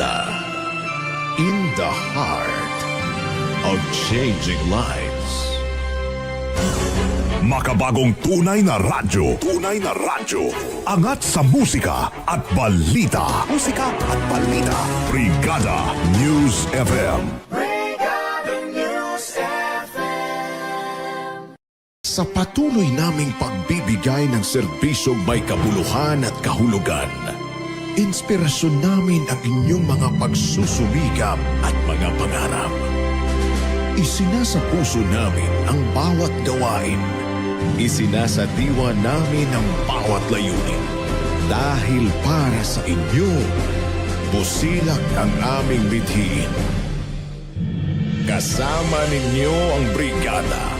Brigada in the heart of changing lives. Makabagong tunay na radyo. Tunay na radyo. Angat sa musika at balita. Musika at balita. Brigada News FM. Sa patuloy naming pagbibigay ng serbisyong may kabuluhan at kahulugan, inspirasyon namin ang inyong mga pagsusumikap at mga pangarap. Isinasa puso namin ang bawat gawain. Isinasa diwa namin ang bawat layunin. Dahil para sa inyo, busilak ang aming bithiin. Kasama ninyo ang brigada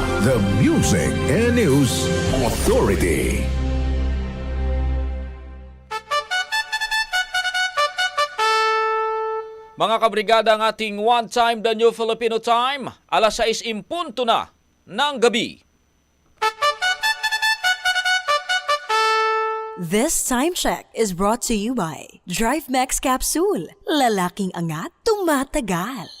The Music and News Authority. Mga kabrigada ang ating One Time The New Filipino Time, alas 6 impunto na ng gabi. This time check is brought to you by Drive Max Capsule. Lalaking angat, tumatagal.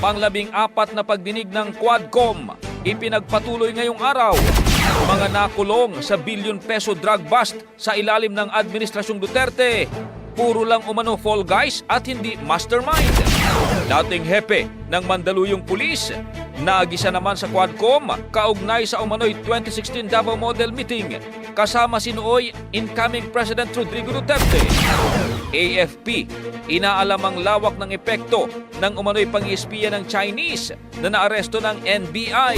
Panglabing apat na pagdinig ng Quadcom, ipinagpatuloy ngayong araw. Mga nakulong sa billion peso drug bust sa ilalim ng Administrasyong Duterte. Puro lang umano fall guys at hindi mastermind. Dating hepe ng Mandaluyong Pulis, nagisa naman sa Quadcom kaugnay sa umano'y 2016 Davao Model Meeting kasama si nooy incoming President Rodrigo Duterte. AFP, inaalam ang lawak ng epekto ng umano'y pang-ispiya ng Chinese na naaresto ng NBI.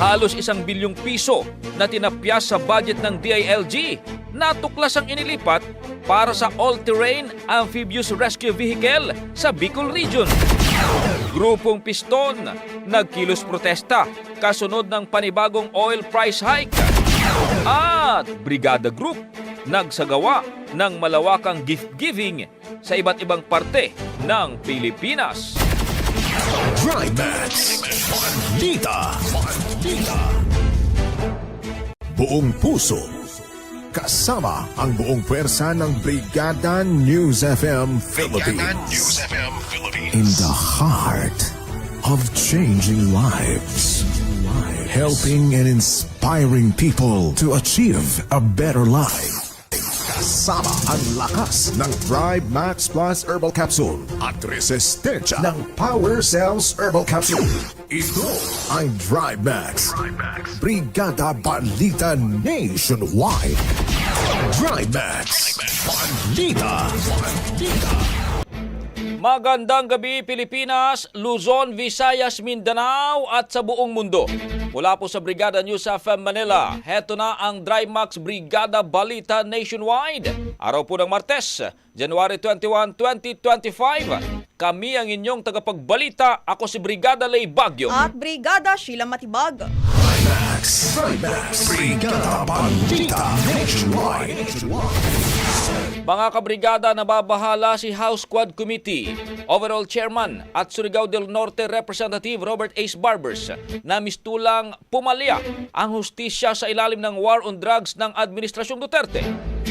Halos isang bilyong piso na tinapyas sa budget ng DILG natuklas ang inilipat para sa all-terrain amphibious rescue vehicle sa Bicol Region. Grupong Piston nagkilos protesta kasunod ng panibagong oil price hike. At Brigada Group nagsagawa ng malawakang gift-giving sa iba't ibang parte ng Pilipinas. Drive Max. Balita. Balita. Buong puso. Kasama ang buong pwersa ng Brigada News FM Philippines. In the heart of changing lives. Helping and inspiring people to achieve a better life. Kasama ang lakas ng Thrive Max Plus Herbal Capsule at resistensya ng Power Cells Herbal Capsule. Ito Thrive Max. Brigada Balita Nationwide. Max. Balita. Balita. Magandang gabi Pilipinas, Luzon, Visayas, Mindanao at sa buong mundo. Mula po sa Brigada News FM Manila, heto na ang Max Brigada Balita Nationwide. Araw po ng Martes, January 21, 2025. Kami ang inyong tagapagbalita. Ako si Brigada Lay Bagyo. At Brigada Sheila Matibag. Max. Thrive Max. Brigada Balita Nationwide. Mga kabrigada nababahala si House Quad Committee, Overall Chairman at Surigao del Norte Representative Robert Ace Barbers na mistulang pumalya ang hustisya sa ilalim ng war on drugs ng Administrasyong Duterte.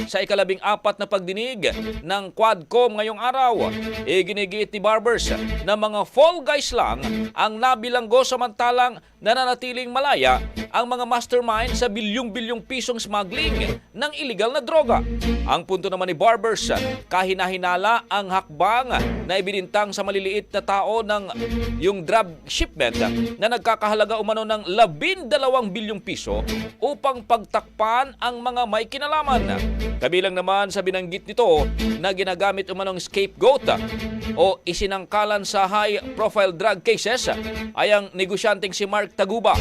Sa ikalabing apat na pagdinig ng Quadcom ngayong araw. Iginigiit ni Barbers na mga fall guys lang ang nabilanggo samantalang nananatiling malaya ang mga mastermind sa bilyong-bilyong pisong smuggling ng illegal na droga. Ang punto naman ni Barbers, kahinahinala ang hakbang na ibinintang sa maliliit na tao ng yung drug shipment na nagkakahalaga umano ng 12 bilyong piso upang pagtakpan ang mga may kinalaman. Kabilang naman sa binanggit nito na ginagamit umanong scapegoat o isinangkalan sa high-profile drug cases ay ang negosyanteng si Mark Taguba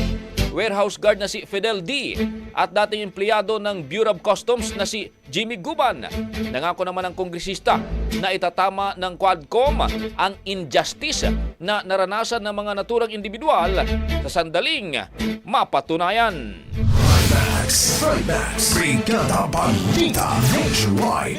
warehouse guard na si Fidel D. at dating empleyado ng Bureau of Customs na si Jimmy Guban. Nangako naman ang kongresista na itatama ng Quadcom ang injustice na naranasan ng mga naturang individual sa sandaling mapatunayan. Trimax, Brigada Balita Nationwide.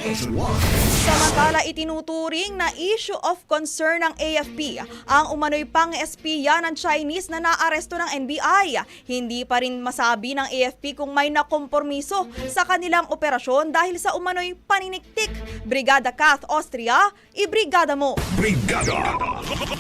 Samantala, itinuturing na issue of concern ng AFP ang umano'y pang-espiya ng Chinese na naaresto ng NBI. Hindi pa rin masabi ng AFP kung may nakompormiso sa kanilang operasyon dahil sa umano'y paniniktik. Brigada Kath Austria, ibrigada mo! Brigada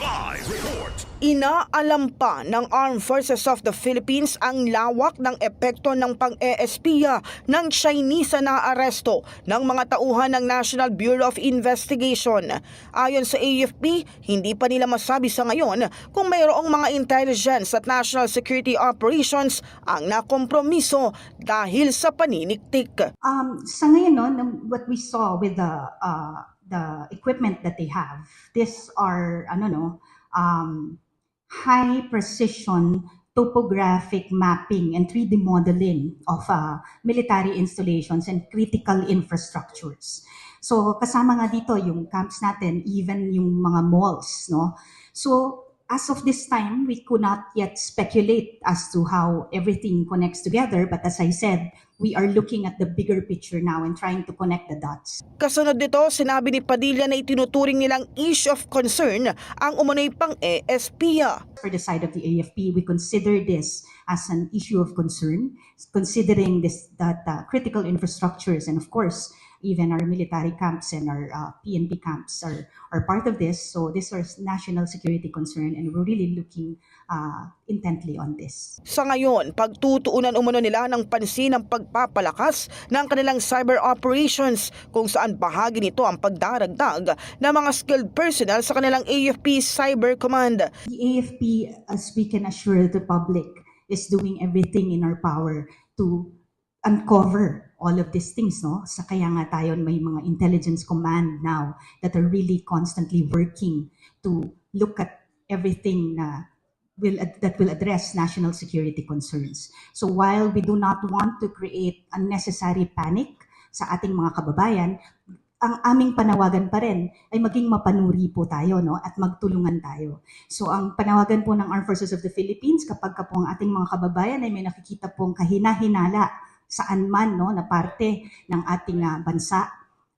Live Report. Inaalam pa ng Armed Forces of the Philippines ang lawak ng epekto ng pang-eespiya ng Chinese na aresto ng mga tauhan ng National Bureau of Investigation. Ayon sa AFP, hindi pa nila masabi sa ngayon kung mayroong mga intelligence at national security operations ang nakompromiso dahil sa paniniktik. Um, sa ngayon, no, what we saw with the uh, the equipment that they have, these are ano no, um, high precision topographic mapping and 3D modeling of uh, military installations and critical infrastructures. So kasama nga dito yung camps natin, even yung mga malls, no. So as of this time, we could not yet speculate as to how everything connects together. But as I said, we are looking at the bigger picture now and trying to connect the dots. Kasunod nito, sinabi ni Padilla na itinuturing nilang issue of concern ang umano'y pang-eespiya. For the side of the AFP, we consider this as an issue of concern, considering this that uh, critical infrastructures and of course even our military camps and our uh, PNP camps are are part of this. So this is national security concern, and we're really looking uh, intently on this. Sa ngayon, pagtutuunan umano nila ng pansin ang pagpapalakas ng kanilang cyber operations kung saan bahagi nito ang pagdaragdag ng mga skilled personnel sa kanilang AFP Cyber Command. The AFP, as we can assure the public, is doing everything in our power to uncover all of these things, no? Sa kaya nga tayo may mga intelligence command now that are really constantly working to look at everything na will that will address national security concerns. So while we do not want to create unnecessary panic sa ating mga kababayan, ang aming panawagan pa rin ay maging mapanuri po tayo no at magtulungan tayo. So ang panawagan po ng Armed Forces of the Philippines kapag ka po ang ating mga kababayan ay may nakikita pong kahina-hinala saan man no na parte ng ating ah, bansa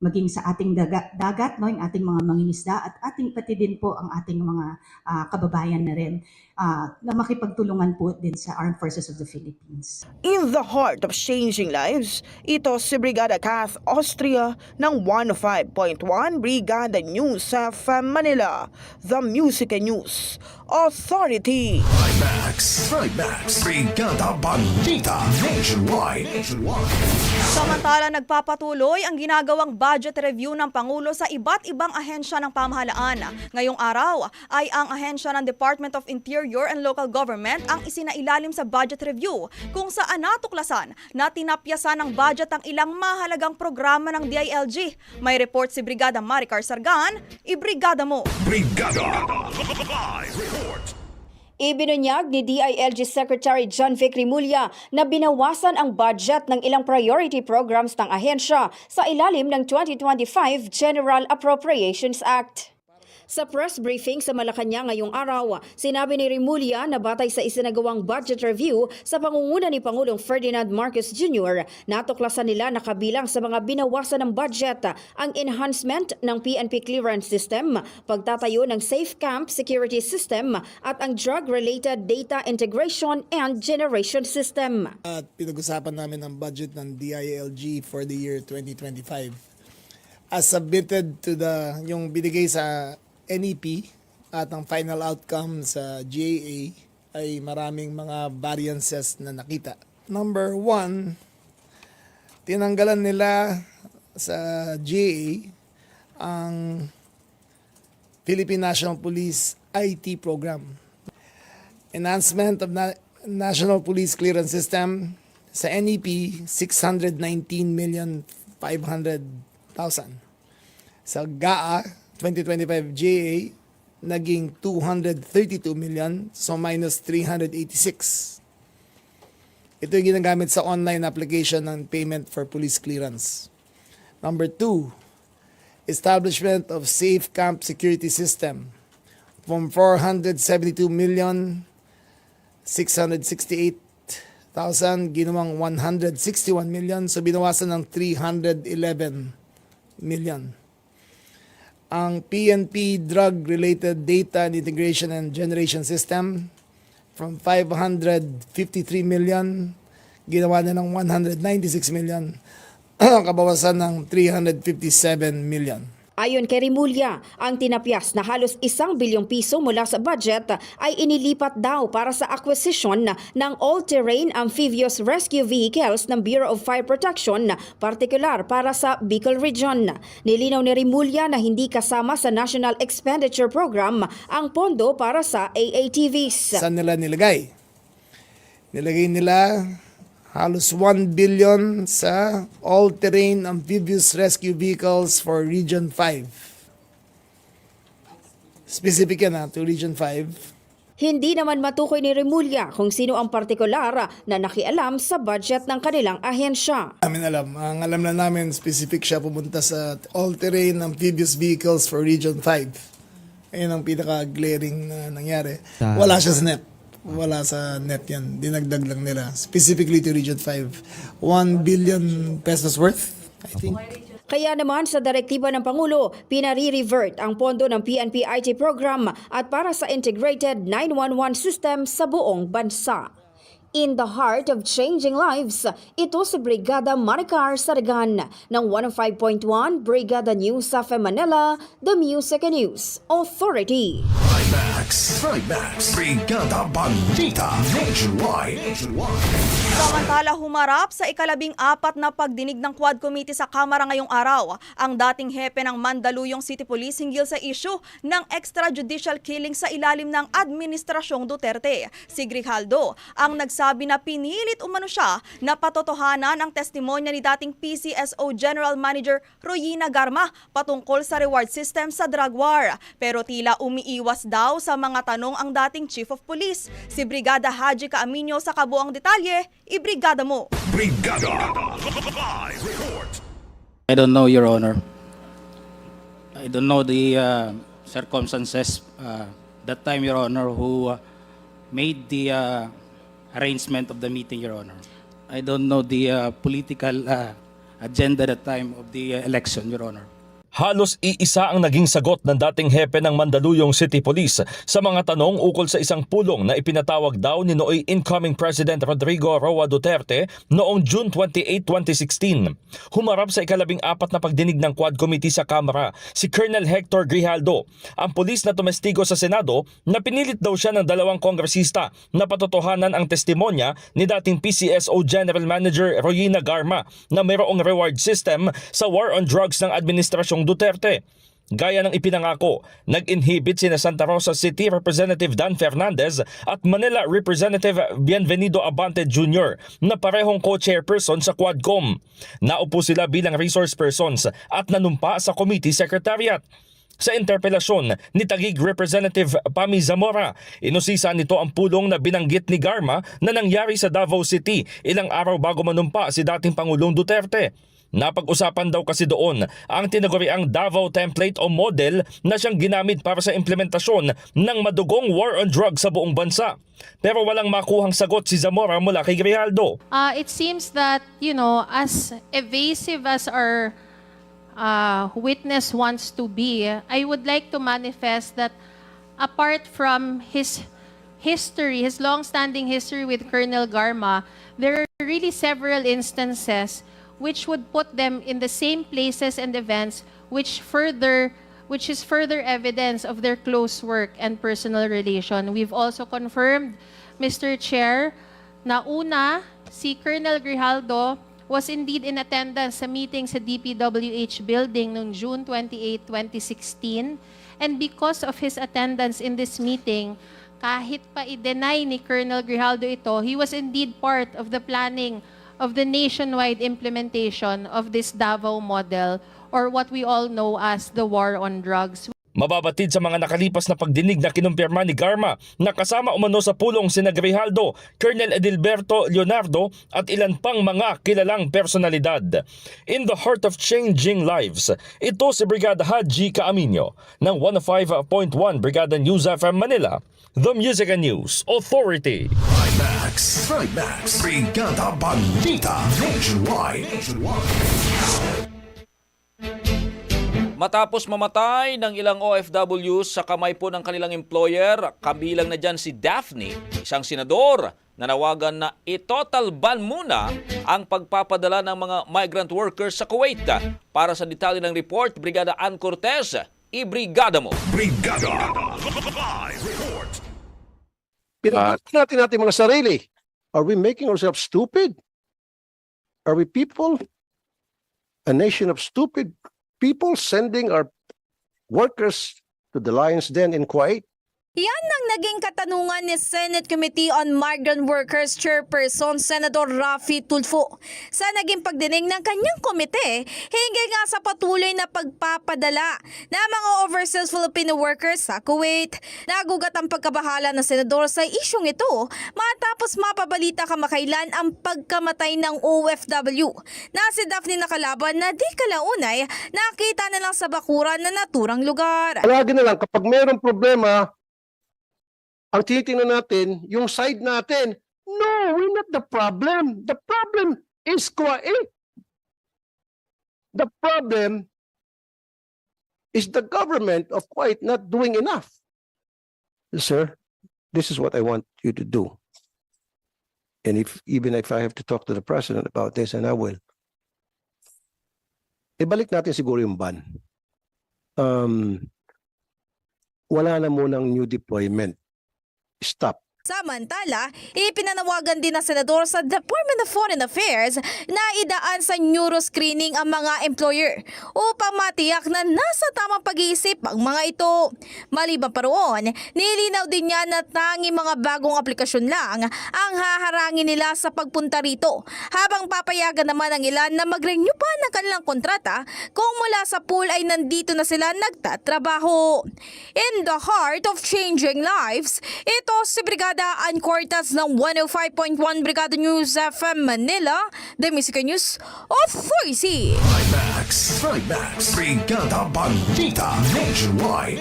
maging sa ating daga, dagat no yung ating mga mangingisda at ating pati din po ang ating mga ah, kababayan na rin ah, na makipagtulungan po din sa Armed Forces of the Philippines. In the heart of changing lives, ito si Brigada Kath Austria ng 105.1 Brigada News sa Manila, The Music and News Authority. Trimax, Trimax, Brigada Balita Nationwide. Samantala, nagpapatuloy ang ginagawang budget review ng Pangulo sa iba't ibang ahensya ng pamahalaan. Ngayong araw ay ang ahensya ng Department of Interior and Local Government ang isinailalim sa budget review kung saan natuklasan na tinapyasan ng budget ang ilang mahalagang programa ng DILG. May report si Brigada Maricar Sargan, ibrigada mo! Brigada Live Report. Ibinunyag ni DILG Secretary John Vic Rimulya na binawasan ang budget ng ilang priority programs ng ahensya sa ilalim ng 2025 General Appropriations Act. Sa press briefing sa Malacanang ngayong araw, sinabi ni Rimulya na batay sa isinagawang budget review sa pangunguna ni Pangulong Ferdinand Marcos Jr., natuklasan nila na kabilang sa mga binawasan ng budget ang enhancement ng PNP clearance system, pagtatayo ng Safe Camp security system at ang drug-related data integration and generation system. At pinag-usapan namin ang budget ng DILG for the year 2025. As submitted to the, yung binigay sa NEP at ang final outcome sa GAA ay maraming mga variances na nakita. Number one, tinanggalan nila sa GAA ang Philippine National Police IT program enhancement of na- National Police Clearance System sa NEP 619 million 500,000. Sa GAA 2025 GA naging 232 million so minus 386. Ito yung ginagamit sa online application ng payment for police clearance. Number two, establishment of safe camp security system from 472 million 668,000 ginawang 161 million so binawasan ng 311 million. Ang PNP drug related data and integration and generation system from 553 million ginawa na ng 196 million kabawasan ng 357 million. Ayon kay Rimulya, ang tinapyas na halos isang bilyong piso mula sa budget ay inilipat daw para sa acquisition ng all-terrain amphibious rescue vehicles ng Bureau of Fire Protection, partikular para sa Bicol Region. Nilinaw ni Rimulya na hindi kasama sa National Expenditure Program ang pondo para sa AATVs. Saan nila nilagay? Nilagay nila halos 1 billion sa all-terrain amphibious rescue vehicles for Region 5. Specific yan ha, to Region 5. Hindi naman matukoy ni Rimulya kung sino ang partikular na nakialam sa budget ng kanilang ahensya. Namin alam. Ang alam na namin, specific siya pumunta sa all-terrain amphibious vehicles for Region 5. Ayun ang pinaka-glaring na nangyari. Wala siya sa net. Wala sa net yan. Dinagdag lang nila. Specifically to Region 5. 1 billion pesos worth, I think. Kaya naman sa direktiba ng Pangulo, pinari-revert ang pondo ng PNP IT program at para sa integrated 911 system sa buong bansa. In the heart of changing lives, ito si Brigada Maricar Saragan ng 105.1 Brigada News sa Manila, The Music and News Authority. Trimax. Trimax. Brigada Balita. Nationwide. Samantala humarap sa ikalabing apat na pagdinig ng Quad Committee sa Kamara ngayong araw, ang dating hepe ng Mandaluyong City Police hinggil sa issue ng extrajudicial killing sa ilalim ng Administrasyong Duterte. Si Grijaldo ang nagsabi na pinilit umano siya na patotohanan ang testimonya ni dating PCSO General Manager Royina Garma patungkol sa reward system sa drug war. Pero tila umiiwas daw sa mga tanong ang dating Chief of Police. Si Brigada Haji Kaaminyo sa kabuang detalye, ibrigada mo. Brigada. Live report. I don't know, Your Honor. I don't know the uh, circumstances uh, that time, Your Honor, who uh, made the uh, arrangement of the meeting, Your Honor. I don't know the uh, political uh, agenda that time of the uh, election, Your Honor. Halos iisa ang naging sagot ng dating hepe ng Mandaluyong City Police sa mga tanong ukol sa isang pulong na ipinatawag daw ni nooy incoming President Rodrigo Roa Duterte noong June 28, 2016. Humarap sa ikalabing apat na pagdinig ng Quad Committee sa Kamara si Colonel Hector Grijaldo, ang pulis na tumestigo sa Senado na pinilit daw siya ng dalawang kongresista na patotohanan ang testimonya ni dating PCSO General Manager Royina Garma na mayroong reward system sa war on drugs ng Administrasyong Duterte. Gaya ng ipinangako, nag-inhibit sina Santa Rosa City Representative Dan Fernandez at Manila Representative Bienvenido Abante Jr. na parehong co-chairperson sa Quadcom. Naupo sila bilang resource persons at nanumpa sa committee secretariat. Sa interpelasyon ni Tagig Representative Pami Zamora, inusisa nito ang pulong na binanggit ni Garma na nangyari sa Davao City ilang araw bago manumpa si dating Pangulong Duterte. Napag-usapan daw kasi doon ang tinaguriang Davao template o model na siyang ginamit para sa implementasyon ng madugong war on drugs sa buong bansa. Pero walang makuhang sagot si Zamora mula kay Grijaldo. Uh, it seems that, you know, as evasive as our uh, witness wants to be, I would like to manifest that apart from his history, his long-standing history with Colonel Garma, there are really several instances which would put them in the same places and events which further which is further evidence of their close work and personal relation. We've also confirmed, Mr. Chair, na una, si Colonel Grijaldo was indeed in attendance sa meeting sa DPWH building noong June 28, 2016. And because of his attendance in this meeting, kahit pa i-deny ni Colonel Grijaldo ito, he was indeed part of the planning of the nationwide implementation of this Davao model or what we all know as the war on drugs. Mababatid sa mga nakalipas na pagdinig na kinumpirma ni Garma na kasama umano sa pulong sina Grijaldo, Colonel Edilberto Leonardo at ilan pang mga kilalang personalidad. In the heart of changing lives, ito si Brigada Haji Kaaminyo ng 105.1 Brigada News FM Manila, The Music and News Authority. Trimax. Trimax. Brigada Balita Nationwide. Matapos mamatay ng ilang OFWs sa kamay po ng kanilang employer, kabilang na dyan si Daphne, isang senador, nanawagan na itotal ban muna ang pagpapadala ng mga migrant workers sa Kuwait. Para sa detalye ng report, Brigada Ann Cortez, ibrigada mo. Brigada. Live report. Pinag natin natin mga sarili. Are we making ourselves stupid? Are we people? A nation of stupid people sending our workers to the lion's den in Kuwait? Yan ang naging katanungan ni Senate Committee on Migrant Workers Chairperson Senator Rafi Tulfo sa naging pagdinig ng kanyang komite hinggil nga sa patuloy na pagpapadala ng mga overseas Filipino workers sa Kuwait. Nagugat ang pagkabahala ng senador sa isyong ito matapos mapabalita kamakailan ang pagkamatay ng OFW na si Daphne Nakalaban na di kalaunay nakita na lang sa bakuran na naturang lugar. Palagi na lang, kapag mayroong problema, ang tinitingnan natin, yung side natin, no, we're not the problem. The problem is Kuwait. The problem is the government of Kuwait not doing enough. Sir, this is what I want you to do. And if even if I have to talk to the president about this, and I will. Ibalik natin siguro yung ban. Um, wala na munang new deployment. Stop. Samantala, ipinanawagan din ng senador sa Department of Foreign Affairs na idaan sa neuroscreening ang mga employer upang matiyak na nasa tamang pag-iisip ang mga ito. Maliban pa roon, nilinaw din niya na tangi mga bagong aplikasyon lang ang haharangin nila sa pagpunta rito habang papayagan naman ang ilan na mag-renew pa ng kanilang kontrata kung mula sa pool ay nandito na sila nagtatrabaho. In the heart of changing lives, ito si Brigada Ann Cortas ng 105.1 Brigada News FM Manila, The Music News Authority. Trimax. Trimax. Brigada Balita Nationwide.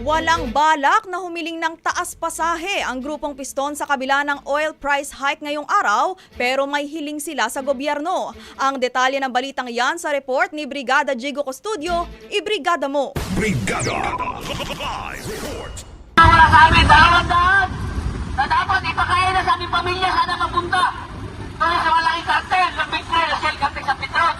Walang balak na humiling ng taas pasahe ang grupong piston sa kabila ng oil price hike ngayong araw pero may hiling sila sa gobyerno. Ang detalye ng balitang yan sa report ni Brigada Jigo Custodio, ibrigada mo. Brigada. Live report. Wala sa amin, dalawang daan na dapat ipakain na sa aming pamilya sana mapunta. Tuloy sa malaking cartel, ng Big Trail, Shell Cartel sa Petron.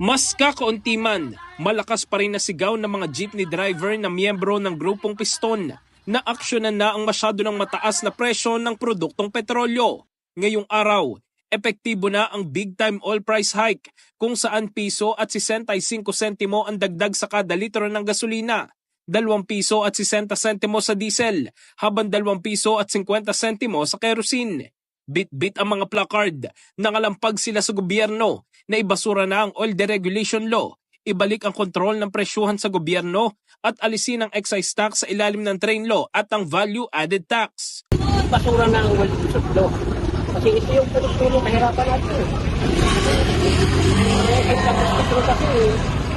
Mas kakaunti man, malakas pa rin na sigaw ng mga jeepney driver na miyembro ng grupong piston na aksyonan na ang masyado ng mataas na presyo ng produktong petrolyo. Ngayong araw, epektibo na ang big time oil price hike kung saan piso at 65 sentimo ang dagdag sa kada litro ng gasolina. 2 piso at 60 sentimo sa diesel, habang 2 piso at 50 sentimo sa kerosene. Bit-bit ang mga placard, nangalampag sila sa gobyerno na ibasura na ang oil deregulation law, ibalik ang kontrol ng presyuhan sa gobyerno at alisin ang excise tax sa ilalim ng train law at ang value-added tax. Basura na ang oil law. Kasi ito yung tulong kahirapan natin. Ito kasi,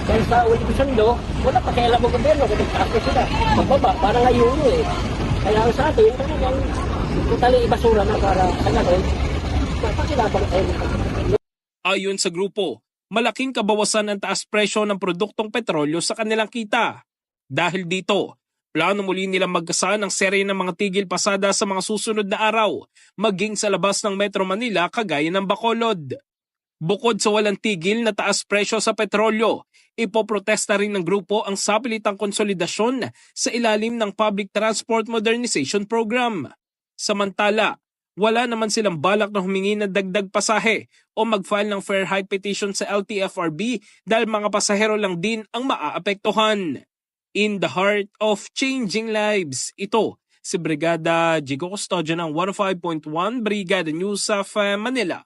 dahil sa ulit sundo, wala pa kailan mo gobyerno kung nagtakas sila. Pagbaba, para ngayon eh. Kaya ang sa atin, talagang totally ibasura na para ano rin. Pakinabang tayo. Ayon sa grupo, malaking kabawasan ang taas presyo ng produktong petrolyo sa kanilang kita. Dahil dito, plano muli nilang magkasa ng serye ng mga tigil pasada sa mga susunod na araw, maging sa labas ng Metro Manila kagaya ng Bacolod. Bukod sa walang tigil na taas presyo sa petrolyo, ipoprotesta rin ng grupo ang sapilitang konsolidasyon sa ilalim ng Public Transport Modernization Program. Samantala, wala naman silang balak na humingi ng dagdag pasahe o mag-file ng fair hike petition sa LTFRB dahil mga pasahero lang din ang maaapektuhan. In the heart of changing lives, ito si Brigada Jigo Custodio ng 105.1 Brigada News of Manila.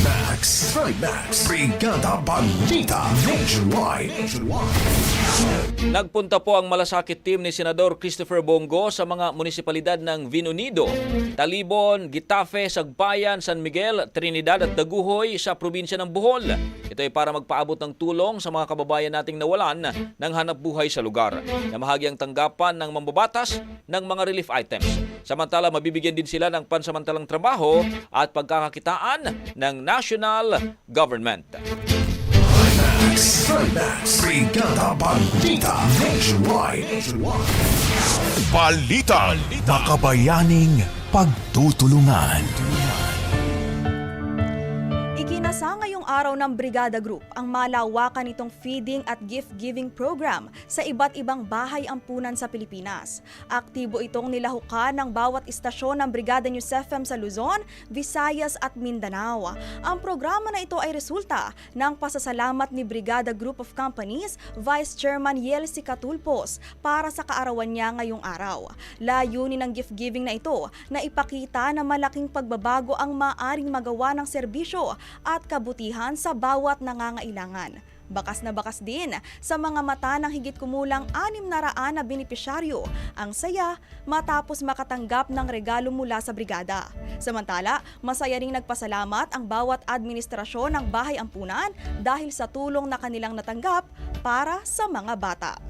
Trimax. Trimax. Brigada Balita. Nationwide. Nagpunta po ang malasakit team ni Senador Christopher Bongo sa mga munisipalidad ng Vinunido, Talibon, Gitafe, Sagbayan, San Miguel, Trinidad at Daguhoy sa probinsya ng Bohol. Ito ay para magpaabot ng tulong sa mga kababayan nating nawalan ng hanap buhay sa lugar. Namahagi ang tanggapan ng mambabatas ng mga relief items. Samantala, mabibigyan din sila ng pansamantalang trabaho at pagkakakitaan ng national government. Brigada Balita. Nationwide. Balita. Makabayaning pagtutulungan. Araw ng Brigada Group ang malawakan nitong feeding at gift-giving program sa iba't ibang bahay ampunan sa Pilipinas. Aktibo itong nilahukan ng bawat istasyon ng Brigada News FM sa Luzon, Visayas at Mindanao. Ang programa na ito ay resulta ng pasasalamat ni Brigada Group of Companies Vice Chairman Yelsi Catulpos para sa kaarawan niya ngayong araw. Layunin ng gift-giving na ito na ipakita na malaking pagbabago ang maaring magawa ng serbisyo at kabutihan sa bawat nangangailangan. Bakas na bakas din sa mga mata ng higit kumulang anim na raan na benepisyaryo ang saya matapos makatanggap ng regalo mula sa brigada. Samantala, masaya ring nagpasalamat ang bawat administrasyon ng bahay ampunan dahil sa tulong na kanilang natanggap para sa mga bata.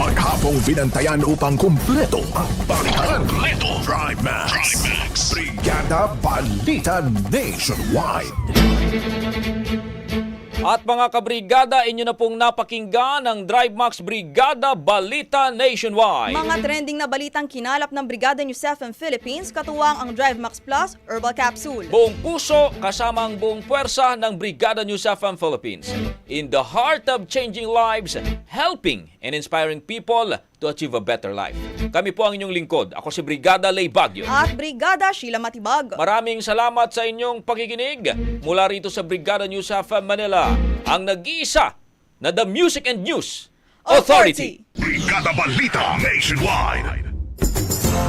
Maghapong binantayan upang kumpleto ang balitaan. Kumpleto. Trimax. Trimax. Brigada Balita Nationwide. At mga kabrigada, inyo na pong napakinggan ang Drive Max Brigada Balita Nationwide. Mga trending na balitang kinalap ng Brigada News FM Philippines, katuwang ang Drive Max Plus Herbal Capsule. Buong puso kasama ang buong puwersa ng Brigada News FM Philippines. In the heart of changing lives, helping and inspiring people to achieve a better life. Kami po ang inyong lingkod. Ako si Brigada Lay Bagyo. At Brigada Sheila Matibag. Maraming salamat sa inyong pakikinig mula rito sa Brigada News FM Manila, ang nag-iisa na The Music and News Authority. Brigada Balita Nationwide.